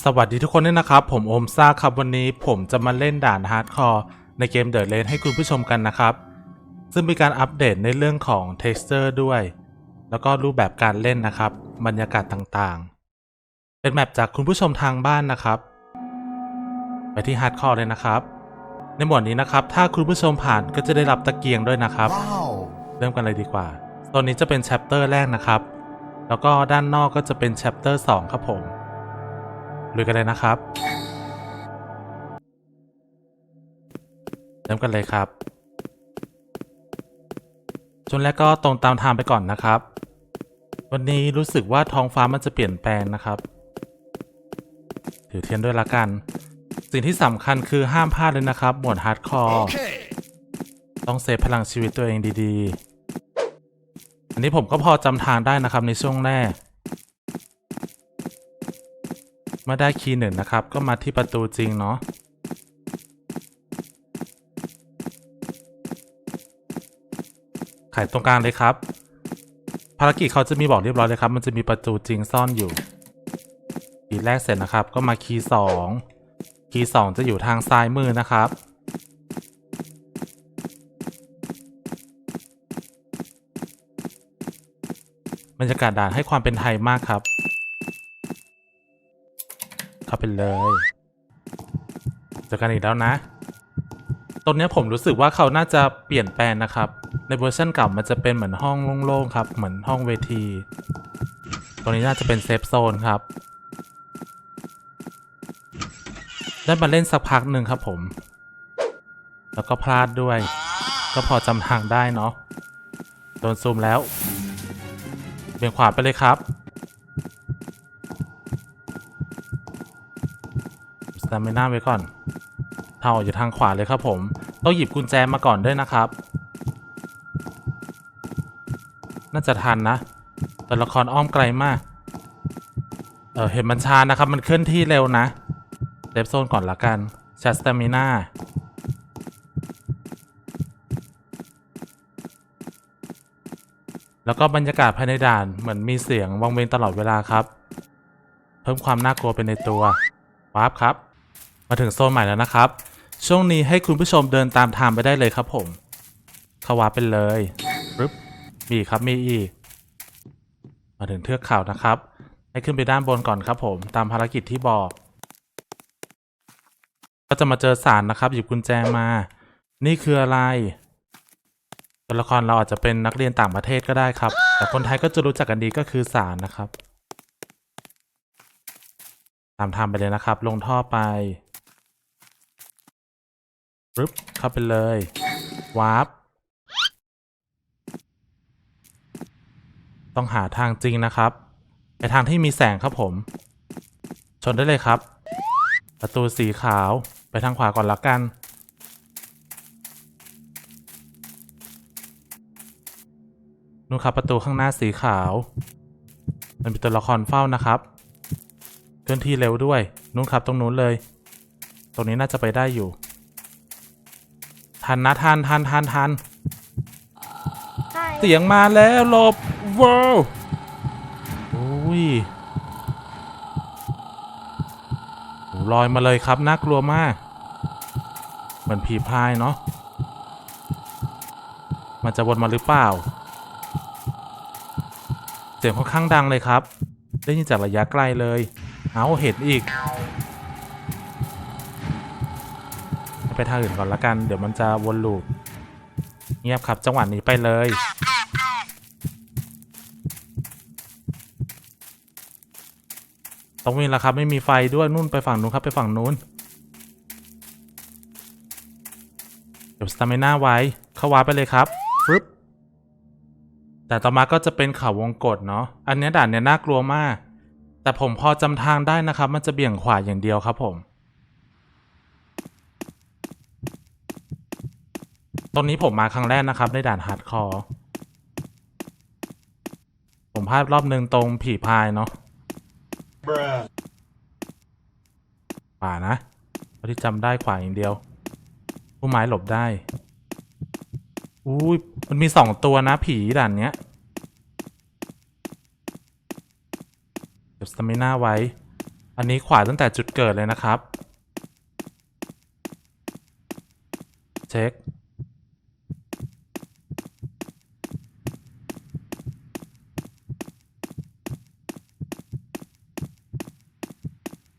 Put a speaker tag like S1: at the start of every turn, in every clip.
S1: สวัสดีทุกคนด้วยนะครับ ผมโอมซ่าครับวันนี้ผมจะมาเล่นด่านฮาร์ดคอร์ในเกม The Raid ให้คุณผู้ชมกันนะครับ ซึ่งมีการอัปเดตในเรื่องของ Texture ด้วย แล้วก็รูปแบบการเล่นนะครับ บรรยากาศต่างๆ เป็นแมปจากคุณผู้ชมทางบ้านนะครับ ไปที่ฮาร์ดคอร์เลยนะครับ ในหมวดนี้นะครับ ถ้าคุณผู้ชมผ่านก็จะได้รับตะเกียงด้วยนะครับ
S2: Wow.
S1: เริ่มกันเลยดีกว่าโซนนี้จะเป็น chapter แรกนะครับ แล้วก็ด้านนอกก็จะเป็น chapter 2ครับผม ลุยกันเลยนะครับเริ่มกันเลยครับชนแรกก็ตรงตามทางไปก่อนนะครับ วันนี้รู้สึกว่าท้องฟ้ามันจะเปลี่ยนแปลงนะครับ ถือเทียนด้วยละกัน สิ่งที่สำคัญคือห้ามพลาดเลยนะครับ หมวดฮาร์ดคอร์
S2: Okay.
S1: ต้องเซฟพลังชีวิตตัวเองดีๆ อันนี้ผมก็พอจำทางได้นะครับในช่วงแรก เมื่อได้คีย์หนึ่งนะครับ ก็มาที่ประตูจริงเนาะไขตรงกลางเลยครับ ภารกิจเขาจะมีบอกเรียบร้อยเลยครับ มันจะมีประตูจริงซ่อนอยู่คีย์แรกเสร็จนะครับ ก็มาคีย์สองคีย์สองจะอยู่ทางซ้ายมือนะครับบรรยากาศด่านให้ความเป็นไทยมากครับ เข้าไปเลยเจอกันอีกแล้วนะตรงนี้ผมรู้สึกว่าเขาน่าจะเปลี่ยนแปลงนะครับ ในเวอร์ชันเก่ามันจะเป็นเหมือนห้องโล่งๆครับ เหมือนห้องเวที ตรงนี้น่าจะเป็นเซฟโซนครับ ได้มาเล่นสักพักหนึ่งครับผม แล้วก็พลาดด้วย ก็พอจำทางได้เนาะ โดนซูมแล้ว เบี่ยงขวาไปเลยครับ ตามิน่าไว้ก่อนเท่าอยู่ทางขวาเลยครับผม ต้องหยิบกุญแจมาก่อนด้วยนะครับ น่าจะทันนะ แต่ละครอ้อมไกลมาก เออเห็นมันชานะครับ มันเคลื่อนที่เร็วนะเดฟโซนก่อนละกันชาสตามิน่าแล้วก็บรรยากาศภายในด่านเหมือนมีเสียงวังเวงตลอดเวลาครับ เพิ่มความน่ากลัวไปในตัววาร์ปครับ มาถึงโซนใหม่แล้วนะครับ ช่วงนี้ให้คุณผู้ชมเดินตามทางไปได้เลยครับผมขวาร์ปไปเลยปึ๊บมีครับมีอีก มาถึงเทือกเขานะครับ ให้ขึ้นไปด้านบนก่อนครับผมตามภารกิจที่บอก ก็จะมาเจอสารนะครับ หยิบกุญแจมา นี่คืออะไรตัวละครเราอาจจะเป็นนักเรียนต่างประเทศก็ได้ครับ แต่คนไทยก็จะรู้จักกันดีก็คือสารนะครับ ตามทางไปเลยนะครับ ลงท่อไป ปึ๊บเข้าไปเลยวาร์ปต้องหาทางจริงนะครับ ไปทางที่มีแสงครับผม ชนได้เลยครับ ประตูสีขาวไปทางขวาก่อนละกัน นู่นครับประตูข้างหน้าสีขาว มันมีตัวละครเฝ้านะครับ เคลื่อนที่เร็วด้วย นู่นครับตรงนู้นเลย ตรงนี้น่าจะไปได้อยู่ ทันนะทันทันทันทันเสียงมาแล้วหลบว้าวอุ้ยโหลอยมาเลยครับน่ากลัวมาก เหมือนผีพายเนาะมันจะวนมาหรือเปล่า เสียงค่อนข้างดังเลยครับ ได้ยินจากระยะไกลเลย เอาเห็นอีก ไปทางอื่นก่อนละกัน เดี๋ยวมันจะวนลูปเงียบครับ จังหวะนี้ไปเลยต้องมีแล้วครับไม่มีไฟด้วยนู่นไปฝั่งนู้นครับไปฝั่งนู้นเดี๋ยวสตามิน่าไว้เข้าวาร์ปไปเลยครับฟึบแต่ต่อมาก็จะเป็นเขาวงกฏเนาะอันนี้ด่านเนี้ยน่ากลัวมาก แต่ผมพอจำทางได้นะครับ มันจะเบี่ยงขวาอย่างเดียวครับผม ตรงนี้ผมมาครั้งแรกนะครับในด่านฮาร์ดคอร์ ผมพลาดรอบหนึ่งตรงผีพายเนาะ
S2: Bruh.
S1: ขวานะเท่าที่จำได้ขวาอย่างเดียว ผู้ไม้หลบได้ อุ้ย มันมีสองตัวนะผีด่านเนี้ยเก็บสมิน่าไว้ อันอันนี้ขวาตั้งแต่จุดเกิดเลยนะครับ เช็ค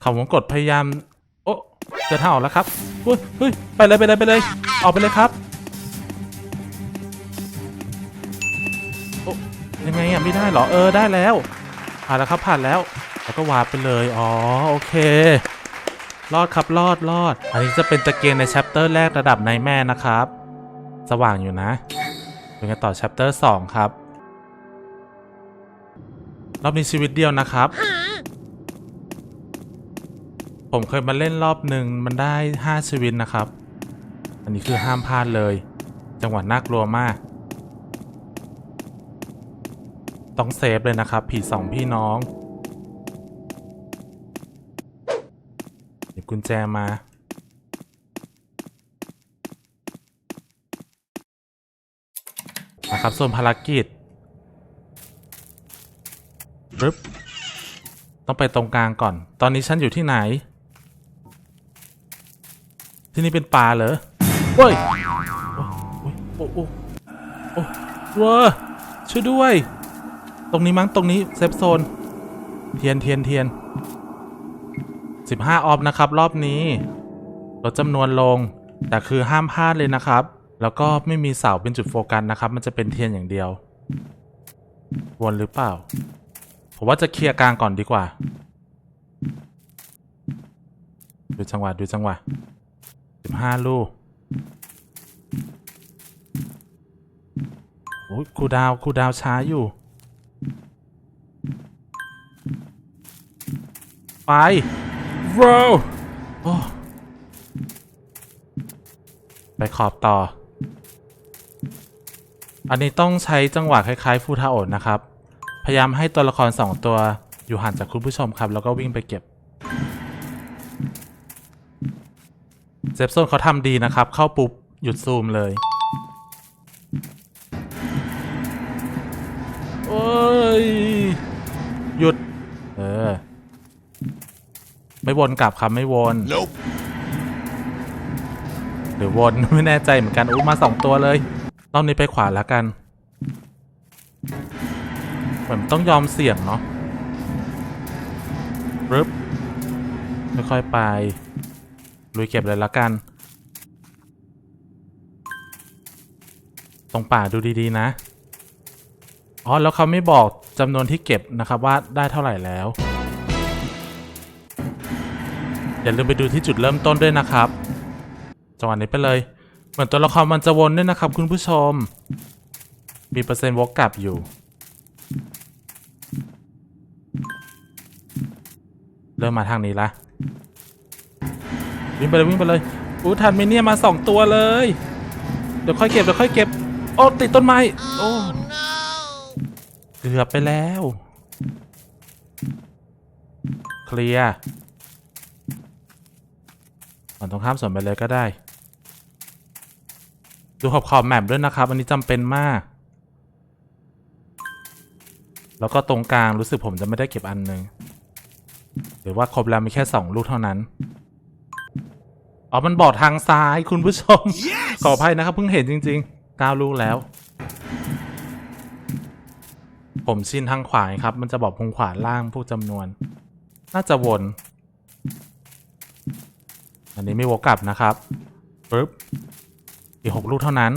S1: เขาวงกดพยายาม โอ้เจะทาออกแล้วครับเฮ้ยเฮ้ยไปเลยไปเลยไปเลย ออกไปเลยครับโอ้ยังไงอะไม่ได้เหรอเออได้แล้วผ่านแล้วครับผ่านแล้วแล้วก็วาร์ปไปเลยอ๋อโอเค รอดครับรอดรอด อันนี้จะเป็นตะเกียงในแชปเตอร์แรกระดับในแม่นะครับ สว่างอยู่นะเป็นกันต่อแชปเตอร์สองครับรอบนี้ชีวิตเดียวนะครับ ผมเคยมาเล่นรอบหนึ่งมันได้ 5 ชีวิตนะครับ อันนี้คือห้ามพลาดเลย จังหวะน่ากลัวมาก ต้องเซฟเลยนะครับ ผีสองพี่น้องหยิบกุญแจมานะครับส่วนภารกิจรึบต้องไปตรงกลางก่อน ตอนนี้ฉันอยู่ที่ไหน ที่นี่เป็นป่าเหรอเฮ้ยโอ้โอ้โอ้เว้อช่วยด้วย ตรงนี้มั้งตรงนี้เซฟโซน เทียนเทียนเทียน15ออฟนะครับ รอบนี้ลดจำนวนลง แต่คือห้ามพลาดเลยนะครับ แล้วก็ไม่มีเสาเป็นจุดโฟกัสนะครับ มันจะเป็นเทียนอย่างเดียว วนหรือเปล่า ผมว่าจะเคลียร์กลางก่อนดีกว่า ดูจังหวะดูจังหวะ 15ลูกโอ้ยครูดาวครูดาวช้าอยู่ ไปโว้วโอ้ไปขอบต่อ อันนี้ต้องใช้จังหวะคล้ายๆฟูทาโอนนะครับ พยายามให้ตัวละครสองตัวอยู่ห่างจากคุณผู้ชมครับ แล้วก็วิ่งไปเก็บ ซฟโซนเขาทำดีนะครับ เข้าปุ๊บ หยุดซูมเลย โอ้ย หยุด เออ ไม่วนกลับครับ ไม่วน
S2: Nope.
S1: หรือวน ไม่แน่ใจเหมือนกันอุ้ยมาสองตัวเลย รอบนี้ไปขวาแล้วกันเหมือนต้องยอมเสี่ยงเนาะปึ๊บค่อยๆไป ลุยเก็บเลยละกัน ตรงป่าดูดีๆนะ อ๋อ แล้วเขาไม่บอกจำนวนที่เก็บนะครับว่าได้เท่าไหร่แล้ว อย่าลืมไปดูที่จุดเริ่มต้นด้วยนะครับ จังหวะนี้ไปเลย เหมือนตัวละครมันจะวนด้วยนะครับคุณผู้ชม มีเปอร์เซ็นต์วกกลับอยู่ เริ่มมาทางนี้ละ วิ่งไปเลยวิ่งไปเลยอู้ทันไหมเนี่ยมาสองตัวเลย เดี๋ยวค่อยเก็บเดี๋ยวค่อยเก็บ โอ้ติดต้นไม้ โอ้เกือบไปแล้ว เคลียร์ฝั่งตรงข้ามส่วนไปเลยก็ได้ ดูขอบขอบแมปด้วยนะครับ อันนี้จำเป็นมาก แล้วก็ตรงกลางรู้สึกผมจะไม่ได้เก็บอันหนึ่งหรือว่าครบแล้วมีแค่สองลูกเท่านั้น อ๋อ มันบอกทางซ้ายคุณผู้ชมขออภัยนะครับเพิ่งเห็นจริงๆเก้าลูกแล้ว ผมชินทางขวาครับ มันจะบอกพุงขวาล่างพวกจำนวน น่าจะวน อันนี้ไม่วกกลับนะครับปึ๊บอีกหกลูกเท่านั้น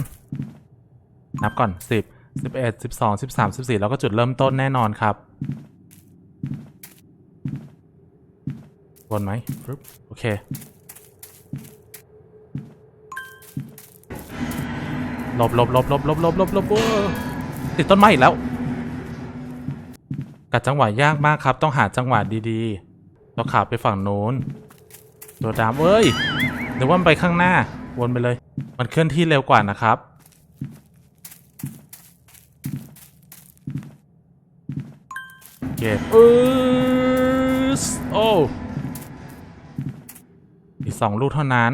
S1: นับก่อนสิบสิบเอ็ดสิบสองสิบสามสิบสี่แล้วก็จุดเริ่มต้นแน่นอนครับวนไหมปึ๊บโอเค หลบหลบหลบหลบหลบหลบหลบหลบติดต้นไม้อีกแล้วกัดจังหวะยากมากครับ ต้องหาจังหวะดีๆ เราขาไปฝั่งโน้นตัวดำเอ้ยเดี๋ยวว่ามันไปข้างหน้า วนไปเลย มันเคลื่อนที่เร็วกว่านะครับเก็บเออโอ้อีกสองลูกเท่านั้น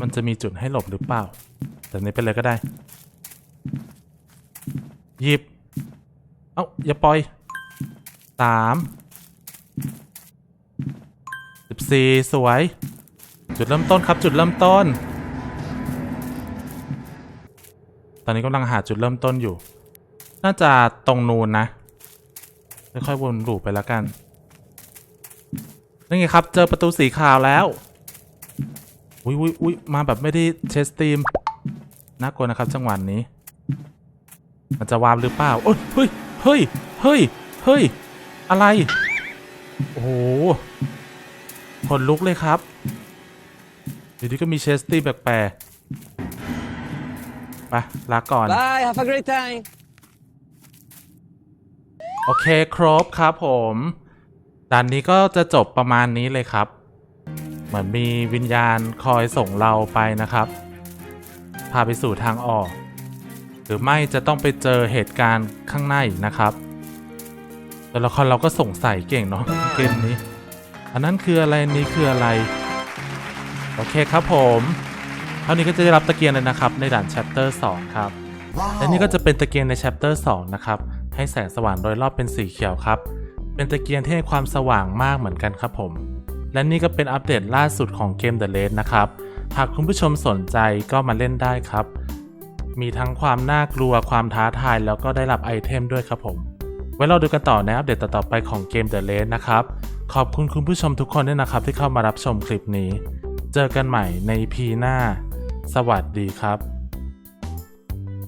S1: มันจะมีจุดให้หลบหรือเปล่า แต่นี้ไปเลยก็ได้ หยิบ เอ้า อย่าปล่อยสาม C สวย จุดเริ่มต้นครับ จุดเริ่มต้น ตอนนี้กำลังหาจุดเริ่มต้นอยู่ น่าจะตรงนูนนะ ค่อยๆวนลูปไปแล้วกัน นี่ไงครับ เจอประตูสีขาวแล้ว อุ้ยอุ้ยอุ้ยมาแบบไม่ได้เชสตีมน่ากลัวนะครับจังหวะนี้ มันจะวาร์ปหรือเปล่าโอ้ยเฮ้ยเฮ้ยเฮ้ยเฮ้ยอะไร โอ้โหขนลุกเลยครับเดี๋ยวนี้ก็มีเชสตี้แปลกๆไปลาก่อน
S2: Bye, have a great time.
S1: โอเค ครบครับผมด่านนี้ก็จะจบประมาณนี้เลยครับ เหมือนมีวิญญาณคอยส่งเราไปนะครับ พาไปสู่ทางออก หรือไม่จะต้องไปเจอเหตุการณ์ข้างในอีกนะครับแต่ละครเราก็สงสัยเก่งเนาะเกมนี้ อันนั้นคืออะไรนี้คืออะไร โอเคครับผมเท่านี้ก็จะได้รับตะเกียงเลยนะครับ ในด่าน chapter 2 ครับ และนี่ก็จะเป็นตะเกียงใน chapter 2 นะครับ ให้แสงสว่างโดยรอบเป็นสีเขียวครับ เป็นตะเกียงที่ให้ความสว่างมากเหมือนกันครับผม และนี่ก็เป็นอัปเดตล่าสุดของเกม The Raid นะครับ หากคุณผู้ชมสนใจก็มาเล่นได้ครับ มีทั้งความน่ากลัวความท้าทายแล้วก็ได้รับไอเทมด้วยครับผม ไว้เราดูกันต่อในอัปเดตต่อไปของเกม The Raid นะครับ ขอบคุณคุณผู้ชมทุกคนด้วยนะครับที่เข้ามารับชมคลิปนี้ เจอกันใหม่ใน EP หน้า สวัสดีครับ